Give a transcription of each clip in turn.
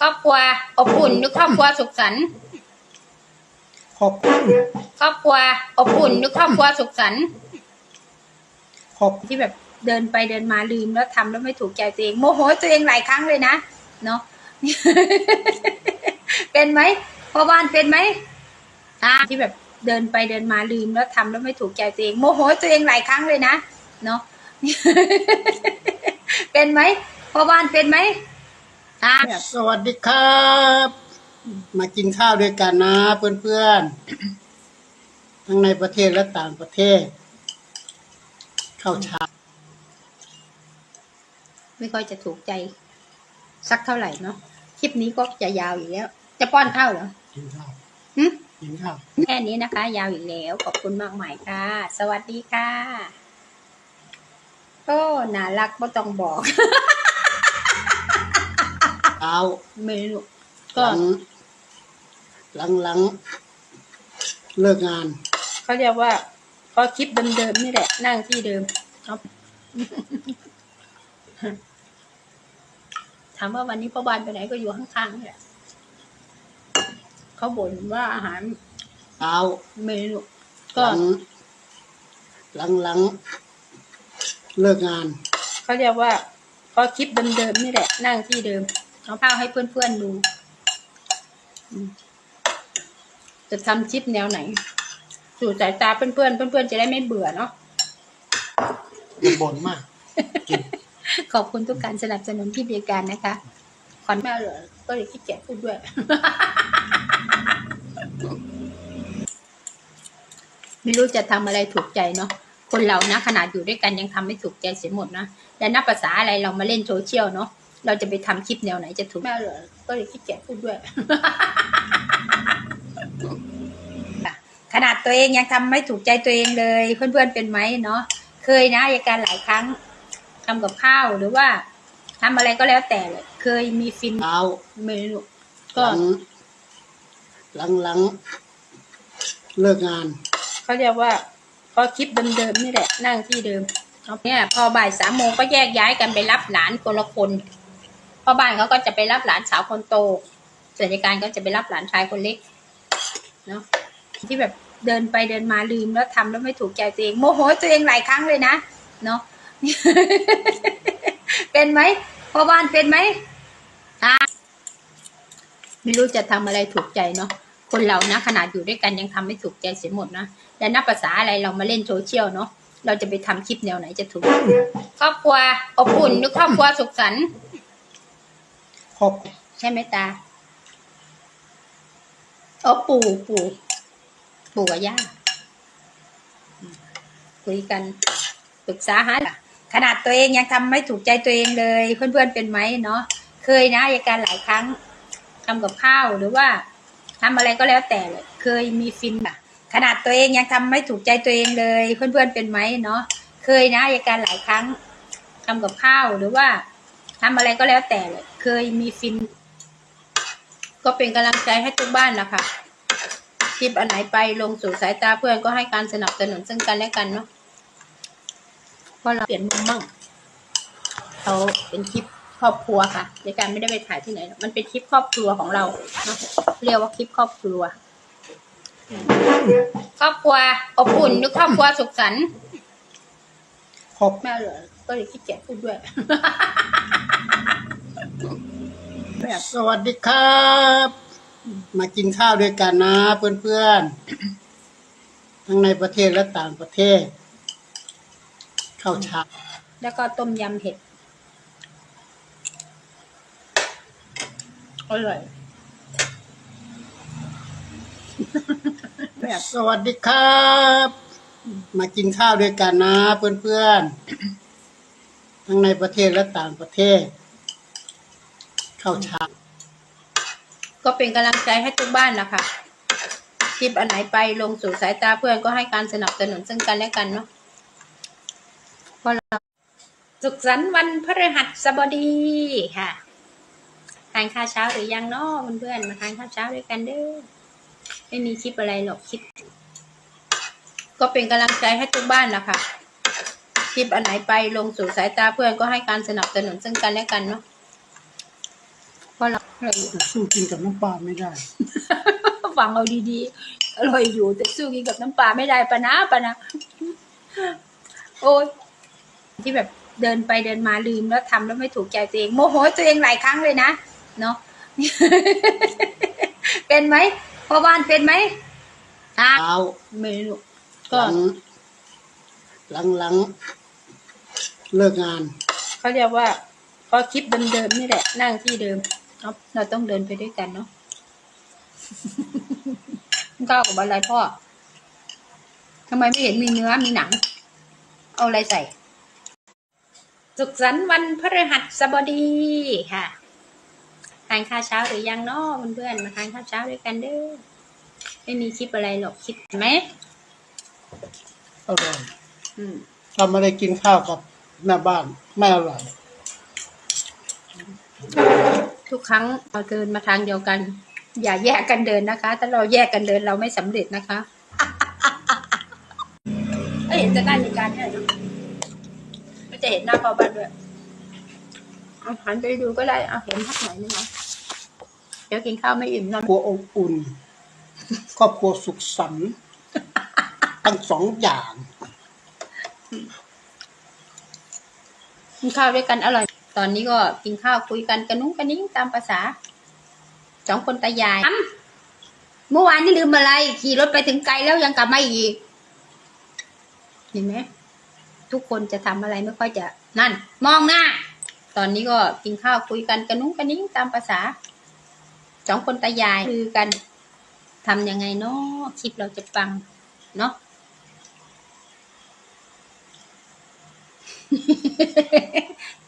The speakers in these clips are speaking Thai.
ครอบครัวอบอุ่นหรือครอบครัวสุขสันต์ครอบครอบครัวอบอุ่นหรือครอบครัวสุขสันต์ครอบที่แบบเดินไปเดินมาลืมแล้วทำแล้วไม่ถูกใจตัวเองโมโหตัวเองหลายครั้งเลยนะเนาะเป็นไหมพ่อบ้านเป็นไหมอ่าที่แบบเดินไปเดินมาลืมแล้วทำแล้วไม่ถูกใจตัวเองโมโหตัวเองหลายครั้งเลยนะเนาะเป็นไหมพ่อบ้านเป็นไหม อ่าสวัสดีครับ มากินข้าวด้วยกันนะเพื่อนๆ ทั้งในประเทศและต่างประเทศ ข้าวเช้าไม่ค่อยจะถูกใจ สักเท่าไหร่เนาะ คลิปนี้ก็จะยาวอยู่แล้ว จะป้อนข้าวเหรอกินข้าวหึกินข้าวแค่นี้นะคะ ยาวอีกแล้ว ขอบคุณมากมายค่ะ สวัสดีค่ะ โอ้น่ารักไม่ต้องบอก เช้า ไม่รู้หก็ลัง หลังหลังเลิกงาน เขาเรียกว่าก็คลิปเดิมๆนี่แหละ นั่งที่เดิมครับ ถามว่าวันนี้พ่อบานไปไหนก็อยู่ข้างๆนี่แหละเขาบ่นว่าอาหารเช้า ไม่รู้หก็ลัง หลังหลังเลิกงาน เขาเรียกว่าก็คลิปเดิมๆนี่แหละ นั่งที่เดิม เอาภาพให้เพื่อนๆดูอืมจะทำคลิปแนวไหน สู่สายตาเพื่อนๆเพื่อนๆจะได้ไม่เบื่อเนาะอย่าบ่นมากกินขอบคุณทุกการสนับสนุนที่บริการนะคะขอนแม่เหรอก็เลยขี้เกียจพูดด้วย ไม่รู้จะทำอะไรถูกใจเนาะคนเรานะขนาดอยู่ด้วยกันยังทำไม่ถูกใจเสียหมดนะและนับภาษาอะไรเรามาเล่นโซเชียลเนาะ เราจะไปทำคลิปแนวไหนจะถูกแม่เหรอก็เลยขี้เกียจพูดด้วย ขนาดตัวเองยังทำไม่ถูกใจตัวเองเลย เพื่อนๆเป็นไหมเนาะเคยนะอาการหลายครั้งทำกับข้าวหรือว่าทำอะไรก็แล้วแต่เลยเคยมีฟินเช้าไม่รู้หก็ลังหลังหลังเลิกงาน เขาเรียกว่าก็คลิปเดิมๆนี่แหละนั่งที่เดิมเอาเนี่ยพอบ่ายสามโมงก็แยกย้ายกันไปรับหลานคนละคน พ่อบ้านเขาก็จะไปรับหลานสาวคนโตส่วนราชการก็จะไปรับหลานชายคนเล็กเนาะที่แบบเดินไปเดินมาลืมแล้วทำแล้วไม่ถูกใจตัวเองโมโหตัวเองหลายครั้งเลยนะเนาะเป็นไหมพ่อบ้านเป็นไหมอ่าไม่รู้จะทำอะไรถูกใจเนาะคนเรานะขนาดอยู่ด้วยกันยังทำไม่ถูกใจเสียหมดนะและนับภาษาอะไรเรามาเล่นโซเชียลเนาะเราจะไปทำคลิปแนวไหนจะถูกครอบครัวอบอุ่นหรือครอบครัวสุขสันต์ อบใช่ไหมตาอ๋อปู่ปู่ปู่กับย่าคุยกันปรึกษาหาขนาดตัวเองยังทำไม่ถูกใจตัวเองเลย เพื่อนๆเป็นไหมเนาะเคยนะอาการหลายครั้งทำกับข้าวหรือว่าทำอะไรก็แล้วแต่เลยเคยมีฟินอะขนาดตัวเองยังทำไม่ถูกใจตัวเองเลย เพื่อนๆเป็นไหมเนาะเคยนะอาการหลายครั้งทำกับข้าวหรือว่าทำอะไรก็แล้วแต่เลย เคยมีฟิน ก็เป็นกำลังใจให้ทุกบ้านนะคะคลิปอันไหนไปลงสู่สายตาเพื่อนก็ให้การสนับสนุนซึ่งกันและกันเนาะเพราะเราเปลี่ยนมุมมั่งเขาเป็นคลิปครอบครัวค่ะในการไม่ได้ไปถ่ายที่ไหนหรอกมันเป็นคลิปครอบครัวของเราเนาะเรียกว่าคลิปครอบครัว ครอบครัวอบอุ่นหรือครอบครัวสุขสันต์ครอบแม่เหรอก็เลยขี้เกียจพูดด้วย สวัสดีครับ มากินข้าวด้วยกันนะเพื่อนๆ ทั้งในประเทศและต่างประเทศ ข้าวเช้าแล้วก็ต้มยำเห็ดอร่อยสวัสดีครับ มากินข้าวด้วยกันนะเพื่อนๆ ทั้งในประเทศและต่างประเทศ ข้าชาก็เป็นกำลังใจให้ทุกบ้านนะคะคลิปอันไหนไปลงสู่สายตาเพื่อนก็ให้การสนับสนุนซึ่งกันและกันเนาะพราะเราสุขสันต์วันพฤหัสบดีค่ะ ทานข้าวเช้าหรือยังเนาะเพื่อนๆมาทานข้าวเช้าด้วยกันเด้อไม่มีคลิปอะไรหรอกคลิปก็เป็นกำลังใจให้ทุกบ้านนะคะคลิปอันไหนไปลงสู่สายตาเพื่อนก็ให้การสนับสนุนซึ่งกันและกันเนาะ เพราะเราเราสู้กินกับน้ำปลาไม่ได้ ฟังเอาดีๆ อร่อยอยู่แต่สู้กินกับน้ำปลาไม่ได้ปะนะปะนะ โอ้ยที่แบบเดินไปเดินมาลืมแล้วทำแล้วไม่ถูกใจตัวเองโมโหตัวเองหลายครั้งเลยนะเนาะเป็นไหมพ่อบ้านเป็นไหมอะเท้าไม่รู้หก็ลังหลังหลังเลิกงาน เขาเรียกว่าก็คลิปเดิมๆนี่แหละนั่งที่เดิม เนาะเราต้องเดินไปด้วยกันเนาะข้าวกับอะไรพ่อทำไมไม่เห็นมีเนื้อมีหนัง เอาอะไรใส่ สุขสันต์วันพฤหัสบดีค่ะทานข้าวเช้าหรือยังเนาะเพื่อนๆมาทานข้าวเช้าด้วยกันเด้อไม่มีคลิปอะไรหรอกคิดไหมอร่อยอืมถ้าไม่ได้กินข้าวกับแม่บ้านไม่อร่อย ทุกครั้งเราเดินมาทางเดียวกัน อย่าแยกกันเดินนะคะ ถ้าเราแยกกันเดินเราไม่สำเร็จนะคะไม่เห็นจะได้ในการเนี่ยนะไม่จะเห็นหน้าพ่อบ้านด้วยเอาหันไปดูก็ได้เอาเห็นทักไหนอยนึงนะเดี๋ยวกินข้าวไม่อิ่มนอนครัวอบอุ่น ครอบครัวสุขสันต์ทั้งสองอย่างกินข้าวด้วยกันอร่อย ตอนนี้ก็กินข้าวคุยกันกระนุ้งกระนิ้งตามภาษาสองคนตายายเมื่อวานนี่ลืมอะไร ขี่รถไปถึงไกลแล้วยังกลับมาอีก เห็นไหมทุกคนจะทำอะไรไม่ค่อยจะนั่น มองหน้า ตอนนี้ก็กินข้าวคุยกันกระนุ้งกระนิ้งตามภาษาสองคนตายายคือกันทำยังไงเนาะคลิปเราจะปังเนาะ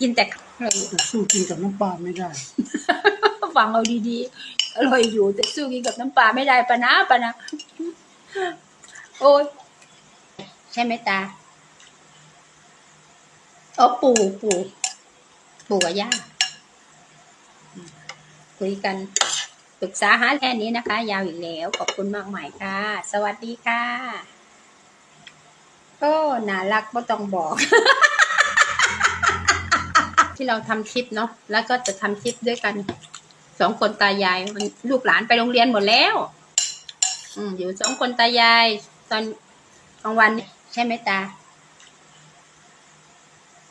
กินแต่ข้าวสู้กินกับน้ำปลาไม่ได้ฟังเอาดีๆ อร่อยอยู่แต่สู้กินกับน้ำปลาไม่ได้ปะนะปะนะ โอ้ยใช่ไหมตาอ๋อปู่ปู่ปู่กับย่าอืมคุยกันปรึกษาหาแค่นี้นะคะ ยาวอีกแล้ว ขอบคุณมากมายค่ะ สวัสดีค่ะก็น่ารักไม่ต้องบอก ที่เราทำคลิปเนาะแล้วก็จะทำคลิปด้วยกันสองคนตายายมันลูกหลานไปโรงเรียนหมดแล้ว อืมอยู่สองคนตายาย ตอนกลางวันเนี่ยใช่ไหมตา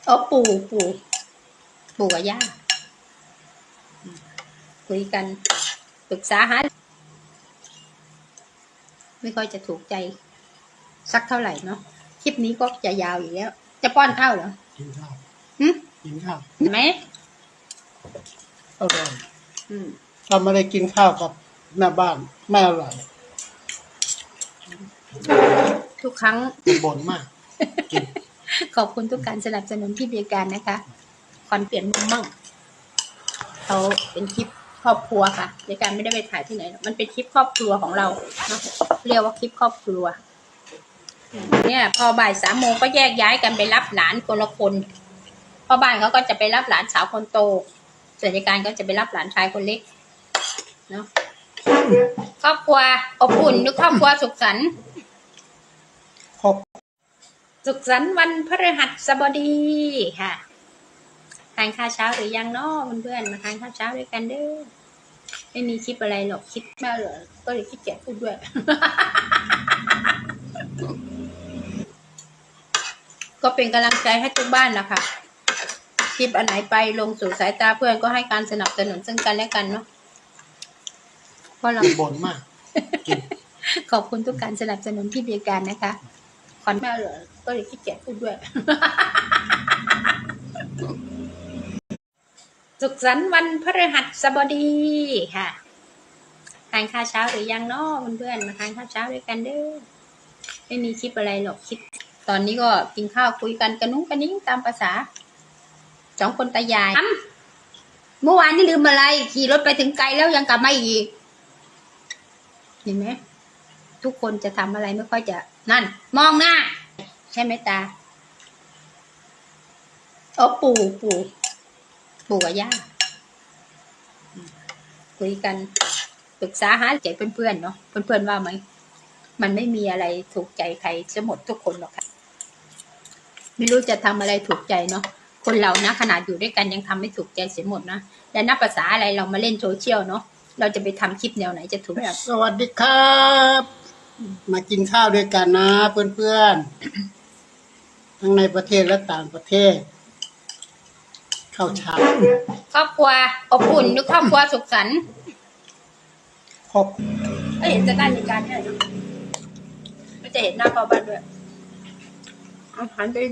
อ๋อปู่ปู่ปู่กับย่าอืมคุยกันปรึกษาหาไม่ค่อยจะถูกใจ สักเท่าไหร่เนาะคลิปนี้ก็จะยาวอีกแล้ว จะป้อนข้าวเหรอกินข้าวหึ กินข้าวเห็นไหมอร่อยอืมถ้าไม่ได้กินข้าวกับแม่บ้านไม่อร่อยทุกครั้ง บ่นมากกินขอบคุณทุกการสนับสนุนที่บริการนะคะคอนเปลี่ยนมุมมั่งเขาเป็นคลิปครอบครัวค่ะบริการไม่ได้ไปถ่ายที่ไหนหรอกมันเป็นคลิปครอบครัวของเราเนาะเรียกว่าคลิปครอบครัว เนี่ย พอบ่ายสามโมงก็แยกย้ายกันไปรับหลานคนละคน พ่อบ้านเขาก็จะไปรับหลานสาวคนโตส่วนในการก็จะไปรับหลานชายคนเล็กเนาะครอบครัวอบอุ่นหรือครอบครัวสุขสันต์ครอบสุขสันต์วันพฤหัสบดีค่ะทานข้าวเช้าหรือยังเนาะเพื่อนๆมาทานข้าวเช้าด้วยกันเด้อไม่มีคลิปอะไรหรอกคลิปไม่เหรอก็เลยขี้เกียจพูดด้วยก็เป็นกำลังใจให้ทุกบ้านนะคะ คลิปอันไหนไปลงสู่สายตาเพื่อนก็ให้การสนับสนุนซึ่งกันและกันเนาะเพราะเราบ่นมากกินขอบคุณทุกการสนับสนุนที่บริการนะคะคอนแม่เหรอก็เลยขี้เกียจพูดด้วย สุขสันต์วันพฤหัสบดีค่ะทานข้าวเช้าหรือยังเนาะเพื่อนๆมาทานข้าวเช้าด้วยกันเด้อไม่มีคลิปอะไรหรอกคลิปตอนนี้ก็กินข้าวคุยกันกระนุ้งกระนิ้งตามภาษา สองคนตายายเมื่อวานนี่ลืมอะไร ขี่รถไปถึงไกลแล้วยังกลับมาอีก เห็นไหมทุกคนจะทำอะไรไม่ค่อยจะนั่น มองหน้า ใช่ไหมตาอ๋อปู่ปู่ปู่กับย่าคุยกันปรึกษาหาใจเพื่อนๆเนาะเพื่อนๆว่าไหมมันไม่มีอะไรถูกใจใครจะหมดทุกคนหรอกค่ะ ไม่รู้จะทำอะไรถูกใจเนาะ คนเรานะขนาดอยู่ด้วยกันยังทำไม่ถูกใจเสียหมดนะและนับภาษาอะไรเรามาเล่นโซเชียลเนาะเราจะไปทำคลิปแนวไหนจะถูกสวัสดีครับ มากินข้าวด้วยกันนะเพื่อนๆทั้งในประเทศและต่างประเทศ ข้าวเช้าครอบครัวอบอุ่นหรือครอบครัวสุขสันต์ครอบก็เห็นจะได้มีการเนี่ยเนอะก็จะเห็นหน้าพ่อบ้านด้วยเอาหันไปดู